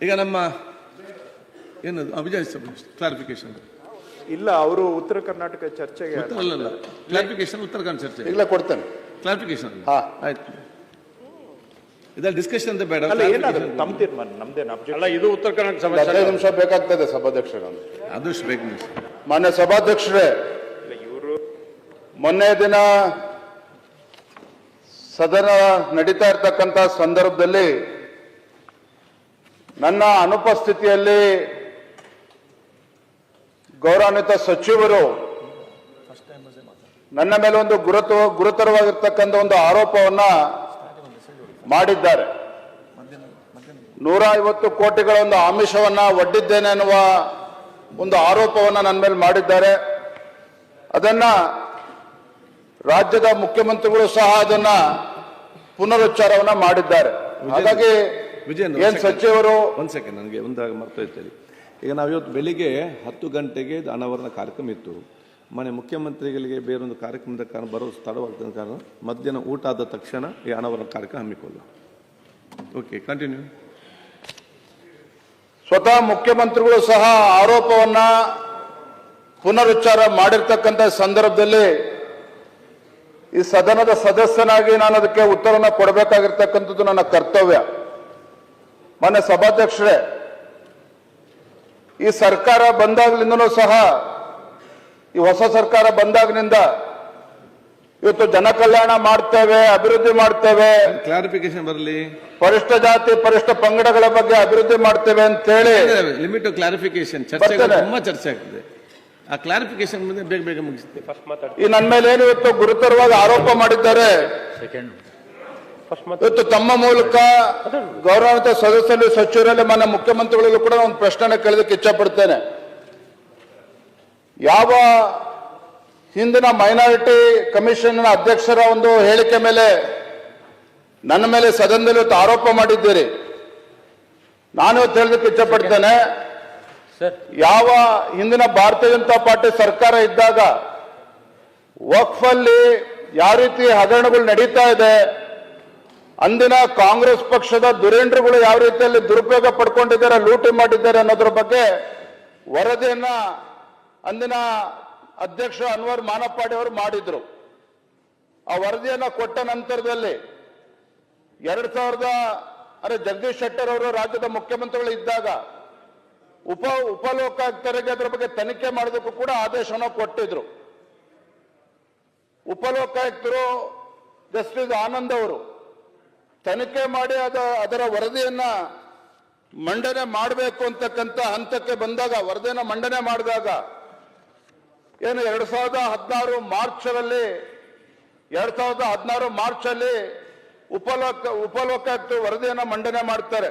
ಈಗ ನಮ್ಮ ಏನದು? ವಿಜಯ ಕ್ಲಾರಿಫಿಕೇಶನ್ ಇಲ್ಲ ಅವರು ಉತ್ತರ ಕರ್ನಾಟಕ ಚರ್ಚೆಗೆ ಅಲ್ಲಲ್ಲ ಕ್ಲಾರಿಫಿಕೇಶನ್ ಉತ್ತರ ಕನ್ನಡ ಚರ್ಚೆ. ಇಲ್ಲ ಕೊಡ್ತೇನೆ. ಕ್ಲಾರಿಫಿಕೇಶನ್ ಹಾ. ಆಯ್ತು. ಇದ್ರಲ್ಲಿ ಡಿಸ್ಕಷನ್ ಅಂತ ಬೇಡ. ತಮ್ಮ ತೀರ್ಮಾನ ನಮ್ದೇನು ಅಲ್ಲ ಇದು ಉತ್ತರ ಕರ್ನಾಟಕ ಸಭೆ ಸಮಸ್ಯೆ ಹದಿನೈದು ನಿಮಿಷ ಬೇಕಾಗ್ತದೆ ಸಭಾಧ್ಯಕ್ಷರ ಆದಷ್ಟು ಬೇಕು. ಮಾನ್ಯ ಸಭಾಧ್ಯಕ್ಷರೇ ಇವರು ಮೊನ್ನೆ ದಿನ ಸದನ ನಡೀತಾ ಇರ್ತಕ್ಕಂಥ ಸಂದರ್ಭದಲ್ಲಿ ನನ್ನ ಅನುಪಸ್ಥಿತಿಯಲ್ಲಿ ಗೌರವಾನ್ವಿತ ಸಚಿವರು ನನ್ನ ಮೇಲೆ ಒಂದು ಗುರುತು, ಗುರುತರವಾಗಿರ್ತಕ್ಕಂಥ ಒಂದು ಆರೋಪವನ್ನ ಮಾಡಿದ್ದಾರೆ. ನೂರ ಐವತ್ತು ಕೋಟಿಗಳ ಒಂದು ಆಮಿಷವನ್ನ ಒಡ್ಡಿದ್ದೇನೆ ಅನ್ನುವ ಒಂದು ಆರೋಪವನ್ನ ನನ್ನ ಮೇಲೆ ಮಾಡಿದ್ದಾರೆ. ಅದನ್ನ ರಾಜ್ಯದ ಮುಖ್ಯಮಂತ್ರಿಗಳು ಸಹ ಅದನ್ನ ಪುನರುಚ್ಚಾರವನ್ನ ಮಾಡಿದ್ದಾರೆ. ಹಾಗಾಗಿ ವಿಜಯನ್, ಏನ್ ಸಚಿವರು? ಒಂದ್ ಸೆಕೆಂಡ್ ನನಗೆ ಒಂದಾಗ ಮರ್ತೋಯ್ತೇಳಿ ಈಗ ನಾವು ಇವತ್ತು ಬೆಳಿಗ್ಗೆ ಹತ್ತು ಗಂಟೆಗೆ ಅನಾವರಣ ಕಾರ್ಯಕ್ರಮ ಇತ್ತು. ಮನೆ ಮುಖ್ಯಮಂತ್ರಿಗಳಿಗೆ ಬೇರೊಂದು ಕಾರ್ಯಕ್ರಮದ ಕಾರಣ ಬರೋ ತಡವಾಗ್ತದ ಕಾರಣ ಮಧ್ಯಾಹ್ನ ಊಟ ಆದ ತಕ್ಷಣ ಈ ಅನಾವರಣ ಕಾರ್ಯಕ್ರಮ ಹಮ್ಮಿಕೊಳ್ಳ ಓಕೆ ಕಂಟಿನ್ಯೂ ಸ್ವತಃ ಮುಖ್ಯಮಂತ್ರಿಗಳು ಸಹ ಆರೋಪವನ್ನ ಪುನರುಚ್ಚಾರ ಮಾಡಿರ್ತಕ್ಕಂಥ ಸಂದರ್ಭದಲ್ಲಿ ಈ ಸದನದ ಸದಸ್ಯನಾಗಿ ನಾನು ಅದಕ್ಕೆ ಉತ್ತರವನ್ನು ಕೊಡಬೇಕಾಗಿರ್ತಕ್ಕಂಥದ್ದು ನನ್ನ ಕರ್ತವ್ಯ. ಮಾನ್ಯ ಸಭಾಧ್ಯಕ್ಷರೇ ಈ ಸರ್ಕಾರ ಬಂದಾಗ್ಲಿಂದನೂ ಸಹ ಈ ಹೊಸ ಸರ್ಕಾರ ಬಂದಾಗಿನಿಂದ ಇವತ್ತು ಜನಕಲ್ಯಾಣ ಮಾಡ್ತೇವೆ ಅಭಿವೃದ್ಧಿ ಮಾಡ್ತೇವೆ. ಕ್ಲಾರಿಫಿಕೇಶನ್ ಬರಲಿ? ಪರಿಷ್ಠ ಜಾತಿ ಪರಿಷ್ಠ ಪಂಗಡಗಳ ಬಗ್ಗೆ ಅಭಿವೃದ್ಧಿ ಮಾಡ್ತೇವೆ ಅಂತೇಳಿ. ಲಿಮಿಟ್ ಕ್ಲಾರಿಫಿಕೇಶನ್ ಚರ್ಚೆ. ತುಂಬಾ ಚರ್ಚೆ ಆಗ್ತದೆ. ಆ ಕ್ಲಾರಿಫಿಕೇಶನ್ ಮುಂದೆ ಬೇಗ ಬೇಗ ಮುಗಿಸ್ತೇವೆ ಫಸ್ಟ್ ಮಾತಾಡ್ತೀನಿ. ಈ ನನ್ನ ಮೇಲೆ ಏನು ಇವತ್ತು ಗುರುತರವಾಗಿ ಆರೋಪ ಮಾಡಿದ್ದಾರೆ? ಮಾತಾಡ್ತೀನಿ ಇವತ್ತು ತಮ್ಮ ಮೂಲಕ ಗೌರವಾನ್ವಿತ ಸದಸ್ಯರು ಸಚಿವರಲ್ಲಿ ಮನ ಮುಖ್ಯಮಂತ್ರಿಗಳಿಗೂ ಕೂಡ ಒಂದು ಪ್ರಶ್ನೆ ಕೇಳೋದಕ್ಕೆ ಇಚ್ಛಪಡ್ತೇನೆ. ಯಾವ ಹಿಂದಿನ ಮೈನಾರಿಟಿ ಕಮಿಷನ್ ಅಧ್ಯಕ್ಷರ ಒಂದು ಹೇಳಿಕೆ ಮೇಲೆ ನನ್ನ ಮೇಲೆ ಸದನದಲ್ಲಿ ಇವತ್ತು ಆರೋಪ ಮಾಡಿದ್ದೀರಿ? ನಾನು ಹೇಳೋದಕ್ಕೆ ಇಚ್ಛಪಡ್ತೇನೆ ಯಾವ ಹಿಂದಿನ ಭಾರತೀಯ ಜನತಾ ಪಾರ್ಟಿ ಸರ್ಕಾರ ಇದ್ದಾಗ ವಕ್ಫಲ್ಲಿ ಯಾವ ರೀತಿ ಹಗರಣಗಳು ನಡೀತಾ ಇದೆ ಅಂದಿನ ಕಾಂಗ್ರೆಸ್ ಪಕ್ಷದ ದುರೇಂದ್ರಗಳು ಯಾವ ರೀತಿಯಲ್ಲಿ ದುರುಪಯೋಗ ಪಡ್ಕೊಂಡಿದ್ದಾರೆ, ಲೂಟಿ ಮಾಡಿದ್ದಾರೆ ಅನ್ನೋದ್ರ ಬಗ್ಗೆ ವರದಿಯನ್ನ ಅಂದಿನ ಅಧ್ಯಕ್ಷ ಅನ್ವರ್ ಮಾನಪ್ಪಾಡಿ ಅವರು ಮಾಡಿದ್ರು. ಆ ವರದಿಯನ್ನ ಕೊಟ್ಟ ನಂತರದಲ್ಲಿ ಎರಡ್ ಸಾವಿರದ ಅಂದ್ರೆ ಜಗದೀಶ್ ಶೆಟ್ಟರ್ ಅವರು ರಾಜ್ಯದ ಮುಖ್ಯಮಂತ್ರಿಗಳು ಇದ್ದಾಗ ಉಪ, ಉಪಲೋಕಾಯುಕ್ತರಿಗೆ ಅದರ ಬಗ್ಗೆ ತನಿಖೆ ಮಾಡೋದಕ್ಕೂ ಕೂಡ ಆದೇಶವನ್ನು ಕೊಟ್ಟಿದ್ರು. ಉಪಲೋಕಾಯುಕ್ತರು ಜಸ್ಟಿಸ್ ಆನಂದ್ ಅವರು ತನಿಖೆ ಮಾಡಿ ಅದ, ಅದರ ವರದಿಯನ್ನ ಮಂಡನೆ ಮಾಡಬೇಕು ಅಂತಕ್ಕಂಥ ಹಂತಕ್ಕೆ ಬಂದಾಗ, ವರದಿಯನ್ನು ಮಂಡನೆ ಮಾಡಿದಾಗ, ಏನು ಎರಡ್ ಸಾವಿರದ ಹದಿನಾರು ಮಾರ್ಚರಲ್ಲಿ ಎರಡ್ ಸಾವಿರದ ಹದಿನಾರು ಮಾರ್ಚ್ ಅಲ್ಲಿ ಉಪಲೋಕ, ಉಪಲೋಕಾಯುಕ್ತರು ವರದಿಯನ್ನ ಮಂಡನೆ ಮಾಡ್ತಾರೆ.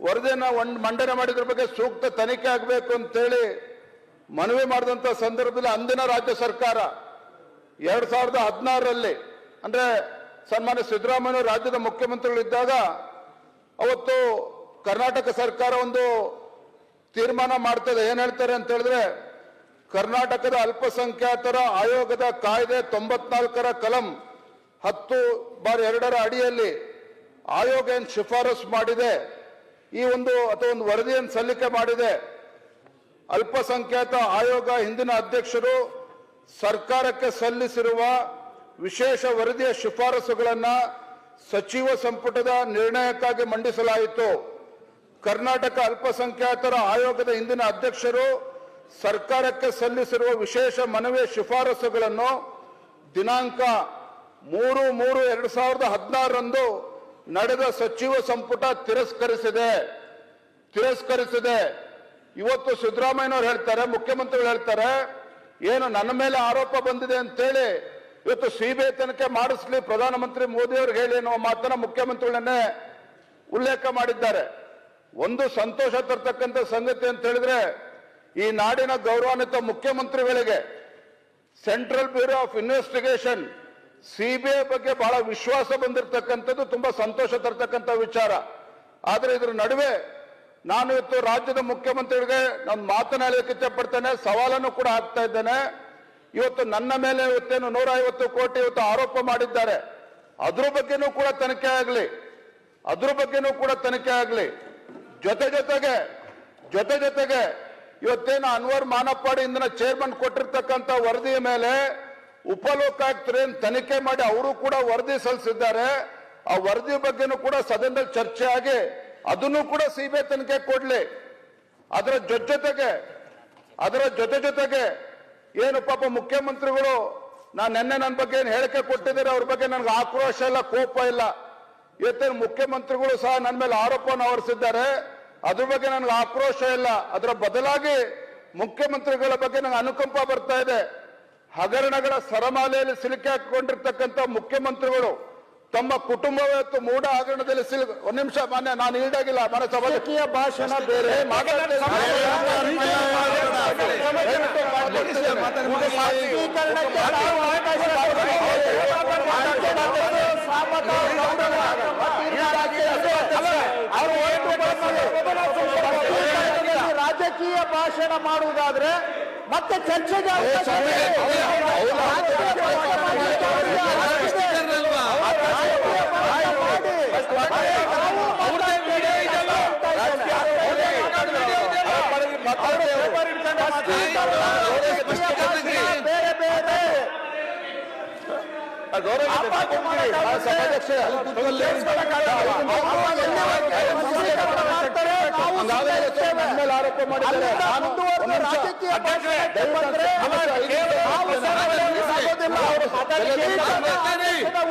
ವರದಿಯನ್ನ ಮಂಡನೆ ಮಾಡಿದ್ರ ಬಗ್ಗೆ ಸೂಕ್ತ ತನಿಖೆ ಆಗಬೇಕು ಅಂತೇಳಿ ಮನವಿ ಮಾಡಿದಂತ ಸಂದರ್ಭದಲ್ಲಿ ಅಂದಿನ ರಾಜ್ಯ ಸರ್ಕಾರ, ಎರಡ್ ಸಾವಿರದ ಹದಿನಾರರಲ್ಲಿ, ಅಂದ್ರೆ ಸನ್ಮಾನ್ಯ ಸಿದ್ದರಾಮಯ್ಯ ರಾಜ್ಯದ ಮುಖ್ಯಮಂತ್ರಿಗಳಿದ್ದಾಗ ಅವತ್ತು ಕರ್ನಾಟಕ ಸರ್ಕಾರ ಒಂದು ತೀರ್ಮಾನ ಮಾಡ್ತದೆ. ಏನ್ ಹೇಳ್ತಾರೆ ಅಂತ ಹೇಳಿದ್ರೆ, ಕರ್ನಾಟಕದ ಅಲ್ಪಸಂಖ್ಯಾತರ ಆಯೋಗದ ಕಾಯ್ದೆ ತೊಂಬತ್ನಾಲ್ಕರ ಕಲಂ ಹತ್ತು ಬಾರ್ ಎರಡರ ಅಡಿಯಲ್ಲಿ ಆಯೋಗ ಏನ್ ಶಿಫಾರಸು ಮಾಡಿದೆ, ಈ ಒಂದು ಅಥವಾ ಒಂದು ವರದಿಯನ್ನು ಸಲ್ಲಿಕೆ ಮಾಡಿದೆ. ಅಲ್ಪಸಂಖ್ಯಾತ ಆಯೋಗ ಹಿಂದಿನ ಅಧ್ಯಕ್ಷರು ಸರ್ಕಾರಕ್ಕೆ ಸಲ್ಲಿಸಿರುವ ವಿಶೇಷ ವರದಿಯ ಶಿಫಾರಸುಗಳನ್ನು ಸಚಿವ ಸಂಪುಟದ ನಿರ್ಣಯಕ್ಕಾಗಿ ಮಂಡಿಸಲಾಯಿತು. ಕರ್ನಾಟಕ ಅಲ್ಪಸಂಖ್ಯಾತರ ಆಯೋಗದ ಹಿಂದಿನ ಅಧ್ಯಕ್ಷರು ಸರ್ಕಾರಕ್ಕೆ ಸಲ್ಲಿಸಿರುವ ವಿಶೇಷ ಮನವಿಯ ಶಿಫಾರಸುಗಳನ್ನು ದಿನಾಂಕ ಮೂರು ಮೂರು ಎರಡು ಸಾವಿರದ ಹದಿನಾರರಂದು ನಡೆದ ಸಚಿವ ಸಂಪುಟ ತಿರಸ್ಕರಿಸಿದೆ. ತಿರಸ್ಕರಿಸಿದೆ. ಇವತ್ತು ಸಿದ್ದರಾಮಯ್ಯನವ್ರು ಹೇಳ್ತಾರೆ, ಮುಖ್ಯಮಂತ್ರಿಗಳು ಹೇಳ್ತಾರೆ, ಏನು ನನ್ನ ಮೇಲೆ ಆರೋಪ ಬಂದಿದೆ ಅಂತೇಳಿ ಇವತ್ತು ಸಿಬಿಐ ತನಿಖೆ ಮಾಡಿಸ್ಲಿ, ಪ್ರಧಾನಮಂತ್ರಿ ಮೋದಿ ಅವ್ರಿಗೆ ಹೇಳಿ ಅನ್ನೋ ಮಾತನ್ನ ಮುಖ್ಯಮಂತ್ರಿಗಳನ್ನೇ ಉಲ್ಲೇಖ ಮಾಡಿದ್ದಾರೆ. ಒಂದು ಸಂತೋಷ ತರ್ತಕ್ಕಂಥ ಸಂಗತಿ ಅಂತ ಹೇಳಿದ್ರೆ, ಈ ನಾಡಿನ ಗೌರವಾನ್ವಿತ ಮುಖ್ಯಮಂತ್ರಿಗಳಿಗೆ central bureau of investigation CBI ಬಗ್ಗೆ ಬಹಳ ವಿಶ್ವಾಸ ಬಂದಿರತಕ್ಕಂಥದ್ದು, ತುಂಬಾ ಸಂತೋಷ ತರ್ತಕ್ಕಂಥ ವಿಚಾರ. ಆದ್ರೆ ಇದ್ರ ನಡುವೆ ನಾನು ಇವತ್ತು ರಾಜ್ಯದ ಮುಖ್ಯಮಂತ್ರಿಗಳಿಗೆ ನಾನು ಮಾತನಾಡಲಿಕ್ಕೆ ಇಚ್ಛಪಡ್ತೇನೆ ಸವಾಲನ್ನು ಕೂಡ ಹಾಕ್ತಾ ಇದ್ದೇನೆ. ಇವತ್ತು ನನ್ನ ಮೇಲೆ ಇವತ್ತೇನು ನೂರ ಕೋಟಿ ಇವತ್ತು ಆರೋಪ ಮಾಡಿದ್ದಾರೆ. ಅದ್ರ ಬಗ್ಗೆನೂ ಕೂಡ ತನಿಖೆ ಆಗಲಿ. ಅದ್ರ ಬಗ್ಗೆನೂ ಕೂಡ ತನಿಖೆ ಆಗಲಿ. ಜೊತೆ ಜೊತೆಗೆ ಜೊತೆ ಜೊತೆಗೆ ಇವತ್ತೇನು ಅನ್ವರ್ ಮಾನಪ್ಪಾಡಿ ಇಂದಿನ ಚೇರ್ಮನ್ ಕೊಟ್ಟಿರ್ತಕ್ಕಂಥ ವರದಿಯ ಮೇಲೆ ಉಪಲೋಕಾಯುಕ್ತರು ಏನ್ ತನಿಖೆ ಮಾಡಿ ಅವರು ಕೂಡ ವರದಿ ಸಲ್ಲಿಸಿದ್ದಾರೆ. ಆ ವರದಿ ಬಗ್ಗೆನೂ ಕೂಡ ಸದನದಲ್ಲಿ ಚರ್ಚೆ ಆಗಿ ಅದನ್ನು ಕೂಡ ಸಿಬಿಐ ತನಿಖೆ ಕೊಡ್ಲಿ. ಅದರ ಜೊತೆ ಜೊತೆಗೆ, ಅದರ ಜೊತೆ ಜೊತೆಗೆ ಏನು ಪಾಪ ಮುಖ್ಯಮಂತ್ರಿಗಳು, ನಾನು ನಿನ್ನೆ ನನ್ನ ಬಗ್ಗೆ ಏನು ಹೇಳಿಕೆ ಕೊಟ್ಟಿದ್ದೀರಿ, ಅವ್ರ ಬಗ್ಗೆ ನನಗೆ ಆಕ್ರೋಶ ಇಲ್ಲ, ಕೋಪ ಇಲ್ಲ. ಇವತ್ತೇನು ಮುಖ್ಯಮಂತ್ರಿಗಳು ಸಹ ನನ್ನ ಮೇಲೆ ಆರೋಪವನ್ನು ಹೊರಿಸಿದ್ದಾರೆ ಅದ್ರ ಬಗ್ಗೆ ನನಗೆ ಆಕ್ರೋಶ ಇಲ್ಲ. ಅದರ ಬದಲಾಗಿ ಮುಖ್ಯಮಂತ್ರಿಗಳ ಬಗ್ಗೆ ನನಗೆ ಅನುಕಂಪ ಬರ್ತಾ ಇದೆ. ಹಗರಣಗಳ ಸರಮಾಲೆಯಲ್ಲಿ ಸಿಲುಕಿ ಹಾಕಿಕೊಂಡಿರ್ತಕ್ಕಂಥ ಮುಖ್ಯಮಂತ್ರಿಗಳು ತಮ್ಮ ಕುಟುಂಬವೇ ಮೂಡ ಮೂಢ ಹಗರಣದಲ್ಲಿ ಸಿಲು ಒಂದ್ ನಿಮಿಷ ಮಾನ್ಯ ನಾನು ಈಡಾಗಿಲ್ಲ ಮನೆ ಸಭಾಧ್ಯಕ್ಷೀಯ ಭಾಷಣ ಬೇರೆ ರಾಜಕೀಯ ಭಾಷಣ ಮಾಡುವುದಾದ್ರೆ ಮತ್ತೆ ಚರ್ಚೆಗೆ ಅವಕಾಶ ಇದೆ. ರಾಜಕೀಯ ಭಾಷಣ ಮಾಡ್ಲಿಕ್ಕೆ ಅವರಿಗೆ ಹಕ್ಕಿದೆ. ರಾಜಕೀಯ ಭಾಷಣ ಮಾಡಿ. ನಾವು ಮಾತಾಡ್ತೀವಿ. ಬೇರೆ ಬೇರೆ ಆಪಾದನೆ ಮಾಡೋಕ್ಕಾಗುತ್ತೆ. ಮಾಡ್ತಾರೆ, ನಾವು ಸುಮ್ಮನೆ ಇರ್ತೇವೆ. ಆರೋಪ ಮಾಡಿದ್ದಾರೆ.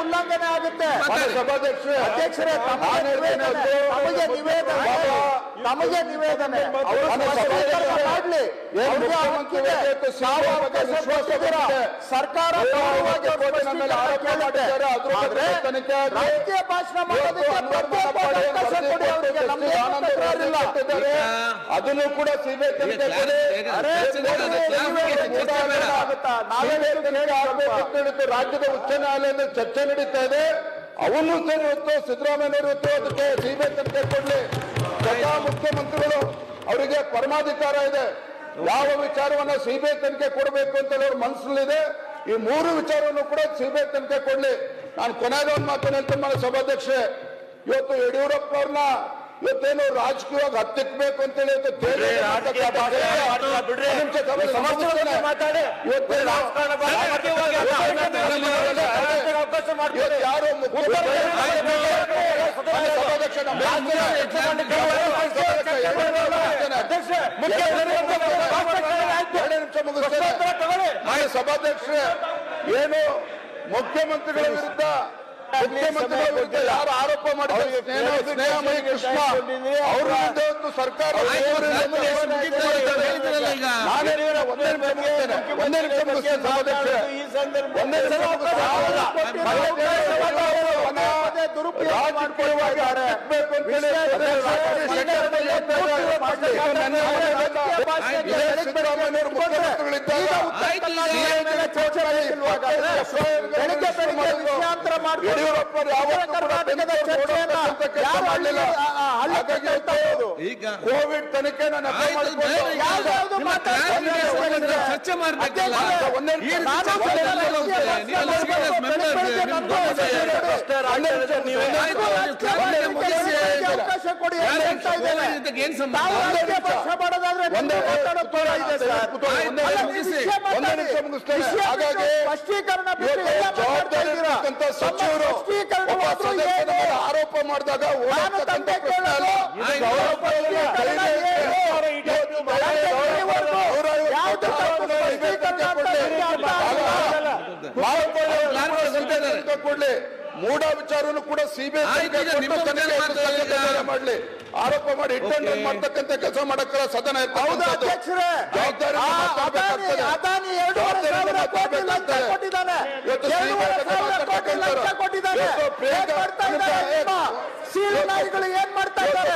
ಉಲ್ಲಂಘನೆ ಆಗುತ್ತೆ ಸಭಾಧ್ಯಕ್ಷರೇ ಅಧ್ಯಕ್ಷರೇ ತಮಗೆ ನಿವೇದನೆ ತಮಗೆ ನಿವೇದನೆ. ಮಾಡ್ಲಿ. ಸರ್ಕಾರ. ರಾಜಕೀಯ ಭಾಷಣ ಮಾಡೋದಕ್ಕೆ ನಮ್ಗೆ. ಅದನ್ನು ಕೂಡ ಸಿಬಿಐ ರಾಜ್ಯದ ಉಚ್ಚ ನ್ಯಾಯಾಲಯದ ಚರ್ಚೆ ನಡೀತಾ ಇದೆ. ಅವನು ಸರಿ ಇರುತ್ತೋ ಸಿದ್ದರಾಮಯ್ಯ ಇರುತ್ತೋ ಅದಕ್ಕೆ ಸಿಬಿಐ ತನಿಖೆ ಕೊಡ್ಲಿ. ಸ್ವತಃ ಮುಖ್ಯಮಂತ್ರಿಗಳು ಅವರಿಗೆ ಪರಮಾಧಿಕಾರ ಇದೆ. ಯಾವ ವಿಚಾರವನ್ನ ಸಿಬಿಐ ತನಿಖೆ ಕೊಡಬೇಕು ಅಂತ ಅವ್ರ ಮನಸ್ಸಲ್ಲಿದೆ ಈ ಮೂರು ವಿಚಾರವನ್ನು ಕೂಡ ಸಿಬಿಐ ತನಿಖೆ ಕೊಡ್ಲಿ. ನಾನು ಕೊನೆಯದ ಒಂದು ಮಾತನ್ನು ಹೇಳ್ತೇನೆ ಸಭಾಧ್ಯಕ್ಷೆ ಇವತ್ತು ಯಡಿಯೂರಪ್ಪ ಅವ್ರನ್ನ ಇವತ್ತೇನು ರಾಜಕೀಯವಾಗಿ ಹತ್ತಿಕ್ಬೇಕು ಅಂತ ಹೇಳಿ ಇವತ್ತು ಯಾರು ಸಭಾಧ್ಯಕ್ಷ ಏನು ಮುಖ್ಯಮಂತ್ರಿಗಳ ವಿರುದ್ಧ ಮುಖ್ಯಮಂತ್ರಿಗಳ ವಿರುದ್ಧ ಯಾರು ಆರೋಪ ಮಾಡಿದ್ದಾರೆ? ಸ್ನೇಹ ಕೃಷ್ಣ. ಅವ್ರ ವಿರುದ್ಧ ಒಂದು ಸರ್ಕಾರ. ನಾನೇ ಒಂದೇ ನಿಮಿಷ ಮುಗಿಸ್ತೇನೆ ಒಂದೇ ನಿಮಿಷ ಮುಗಿಸ್ತೇನೆ ಸಭಾಧ್ಯಕ್ಷರೇ. ಈಗ ಕೋವಿಡ್ ತನಿಖೆ ನನ್ನ ಚರ್ಚೆ ಮಾಡ್ಬೇಕಲ್ಲ ಅಧ್ಯಕ್ಷ, ಒಂದೇ ನಿಮಿಷ. ಈ ನಾನು ಚರ್ಚೆ ಬೆಳಿಗ್ಗೆ ಎಲ್ಲ ಬೆಳಿಗ್ಗೆ ಹೋಗ್ತದೆ. ನೀವು ಬೆಳಿಗ್ಗೆ serious member ಬೆಳಿಗ್ಗೆ ಇದ್ದೀರಿ. ನನ್ಗೂ ನಿಮ್ಮ ಅಷ್ಟೇ ಗಮನ ಇದೆ. ಅಷ್ಟೇ ರಾಜ್ಯದ ನೀವೇ ಆಯ್ತು, ರಾಜ್ಯ ಕ್ಲಾರಿಫಿಕೇಶನ್ ಮುಗಿಸಿ. ಅವಕಾಶ ಕೊಡಿ ಏನ್ ಸಂಬಂಧ? ಸಚಿವರು ಆರೋಪ ಮಾಡಿದಾಗ ನಾನು ಓಡಾಡ್ತಕ್ಕಂಥ ತಂದೆ ಪ್ರಶ್ನೆ ಅಲ್ಲ. ಕೇಳೋದು. ಇದು ಗೌರವ ಸ್ಪಷ್ಟೀಕರಣ ಏನು? ಇವತ್ತು ರಾಜ್ಯ ಬೇರೆ ಇಲ್ಲಿವರೆಗೂ ನೂರೈವತ್ತು ಯಾವ್ದು ತಪ್ಪು ಕೋಟಿ ಸ್ಪಷ್ಟೀಕರಣ ಅಂತ ನಿಮ್ಗೆ ಅರ್ಥ ಆಗಿಲ್ಲ. ತನಿಖೆ ಮೂಢ ವಿಚಾರವನ್ನು ಕೂಡ ಸಿಬಿಐ ಮಾಡಲಿ. ಆರೋಪ ಮಾಡಿ ಇಟ್ಟಂಡ್ ಮಾಡ್ತಕ್ಕಂಥ ಕೆಲಸ ಮಾಡಕ್ಕಲ್ಲ ಸದನ ಏನ್ ಮಾಡ್ತಾ ಇದ್ದಾರೆ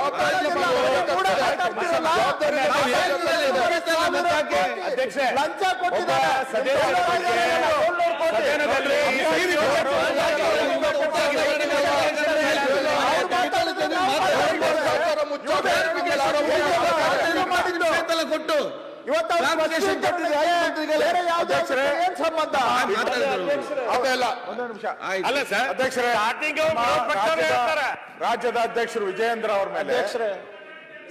ಅಧ್ಯಕ್ಷರೇ. ಏನ್ ಸಂಬಂಧ ಒಂದು ನಿಮಿಷ ಅಲ್ಲ ಸರ್ ಅಧ್ಯಕ್ಷರೇ ರಾಜ್ಯದ ರಾಜ್ಯದ ಅಧ್ಯಕ್ಷರು ವಿಜಯೇಂದ್ರ ಅವರ ಮೇಲೆ ಅಧ್ಯಕ್ಷರೇ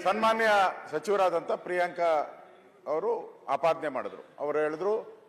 ಸನ್ಮಾನ್ಯ ಸಚಿವರಾದಂಥ ಪ್ರಿಯಾಂಕಾ ಅವರು ಆಪಾದನೆ ಮಾಡಿದ್ರು. ಅವರು ಹೇಳಿದ್ರು